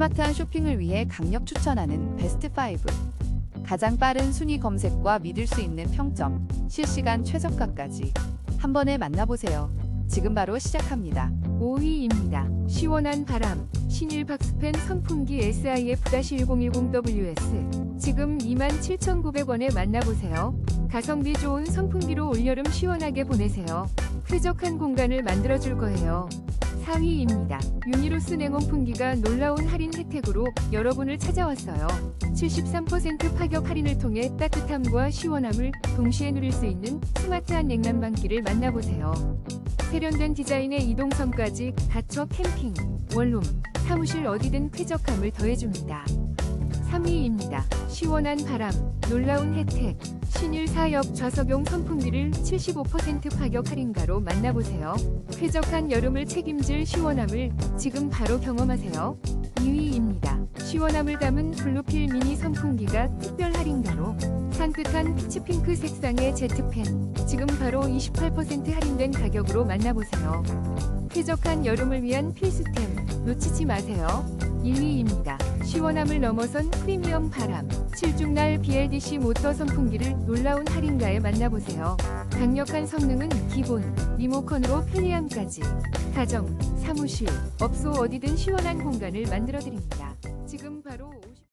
스마트한 쇼핑을 위해 강력 추천하는 베스트 5. 가장 빠른 순위 검색과 믿을 수 있는 평점, 실시간 최저가까지 한 번에 만나보세요. 지금 바로 시작합니다. 5위입니다. 시원한 바람. 신일 박스펜 선풍기 SIF-1010WS. 지금 27,900원에 만나보세요. 가성비 좋은 선풍기로 올여름 시원하게 보내세요. 쾌적한 공간을 만들어줄 거예요. 4위입니다. 유니로스 냉온 풍기가 놀라운 할인 혜택으로 여러분을 찾아왔어요. 73% 파격 할인을 통해 따뜻함과 시원함을 동시에 누릴 수 있는 스마트한 냉난방기를 만나보세요. 세련된 디자인의 이동성까지 닫혀 캠핑, 원룸, 사무실 어디든 쾌적함을 더해줍니다. 3위입니다. 시원한 바람, 놀라운 혜택, 신일 사역 좌석용 선풍기를 75% 파격 할인가로 만나보세요. 쾌적한 여름을 책임질 시원함을 지금 바로 경험하세요. 2위입니다. 시원함을 담은 블루필 미니 선풍기가 특별 할인가로 산뜻한 피치핑크 색상의 제트팬 지금 바로 28% 할인된 가격으로 만나보세요. 쾌적한 여름을 위한 필수템 놓치지 마세요. 1위입니다. 시원함을 넘어선 프리미엄 바람 7중날 BLDC 모터 선풍기를 놀라운 할인가에 만나보세요. 강력한 성능은 기본, 리모컨으로 편리함까지 가정, 사무실, 업소 어디든 시원한 공간을 만들어드립니다. 지금 바로 50...